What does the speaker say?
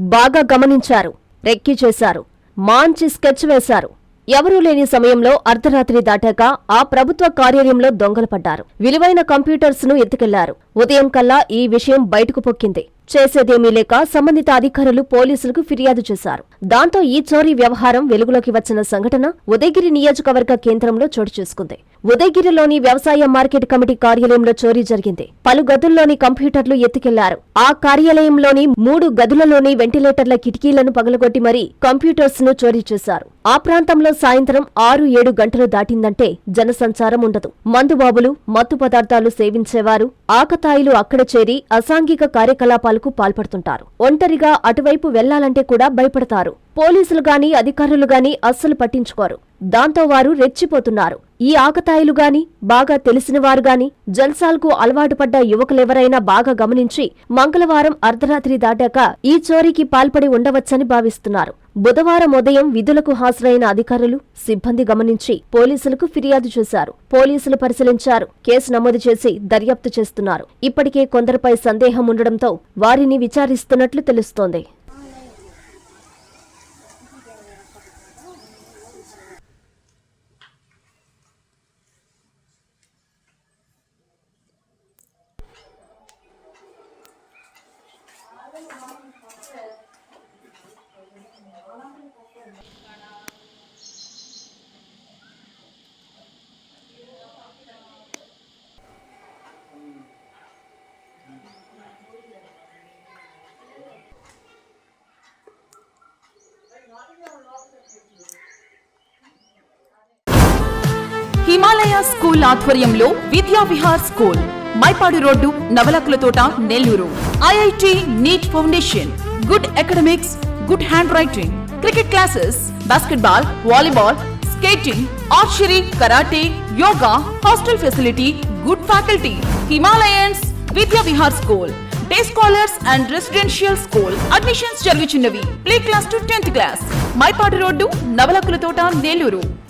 బాగా గమనించారు రెక్కి చేశారు మాంచి స్కెచ్ వేశారు. ఎవరూ లేని సమయంలో అర్ధరాత్రి దాటాక ఆ ప్రభుత్వ కార్యాలయంలో దొంగలు పడ్డారు. విలువైన కంప్యూటర్స్ను ఎత్తుకెళ్ళారు. ఉదయం కల్లా ఈ విషయం బయటకు పొక్కింది. చేసేదేమీ లేక సంబంధిత అధికారులు పోలీసులకు ఫిర్యాదు చేశారు. దాంతో ఈ చోరీ వ్యవహారం వెలుగులోకి వచ్చిన సంఘటన ఉదయగిరి నియోజకవర్గ కేంద్రంలో చోటు చేసుకుంది. ఉదయగిరిలోని వ్యవసాయ మార్కెట్ కమిటీ కార్యాలయంలో చోరీ జరిగింది. పలు గదుల్లోని కంప్యూటర్లు ఎత్తుకెళ్ళారు. ఆ కార్యాలయంలోని మూడు గదులలోని వెంటిలేటర్ల కిటికీలను పగలగొట్టి మరీ కంప్యూటర్స్ను చోరీ చేశారు. ఆ ప్రాంతంలో సాయంత్రం ఆరు ఏడు గంటలు దాటిందంటే జనసంచారం ఉండదు. మందుబాబులు మత్తు పదార్థాలు సేవించేవారు ఆకతాయిలు అక్కడ చేరి అసాంఘిక కార్యకలాపాలు పాల్పడుతుంటారు. ఒంటరిగా అటువైపు వెళ్ళాలంటే కూడా భయపడతారు. పోలీసులు గాని అధికారులు గాని అస్సలు పట్టించుకోరు. దాంతో వారు రెచ్చిపోతున్నారు. ఈ ఆకతాయిలు గాని బాగా తెలిసిన వారు గాని జల్సాలకు అలవాటు పడ్డ యువకులెవరైనా బాగా గమనించి మంగళవారం అర్ధరాత్రి దాటాక ఈ చోరీకి పాల్పడి ఉండవచ్చని భావిస్తున్నారు. బుధవారం ఉదయం విధులకు హాజరైన అధికారులు సిబ్బంది గమనించి పోలీసులకు ఫిర్యాదు చేశారు. పోలీసులు పరిశీలించారు. కేసు నమోదు చేసి దర్యాప్తు చేస్తున్నారు. ఇప్పటికే కొందరిపై సందేహం ఉండడంతో వారిని విచారిస్తున్నట్లు తెలుస్తోంది. హిమాలయ స్కూల్ ఆధ్వర్యంలో Vidya Vihar school. Mypadu road Navalakula Thota Nellore. IIT NEET foundation. Good academics good handwriting cricket classes basketball volleyball skating archery karate yoga hostel facility good faculty. Himalayans Vidya Vihar school day scholars and residential school. Admissions జరుగుచున్నవి. Play class to tenth class. Mypadu road Navalakula Thota Nellore.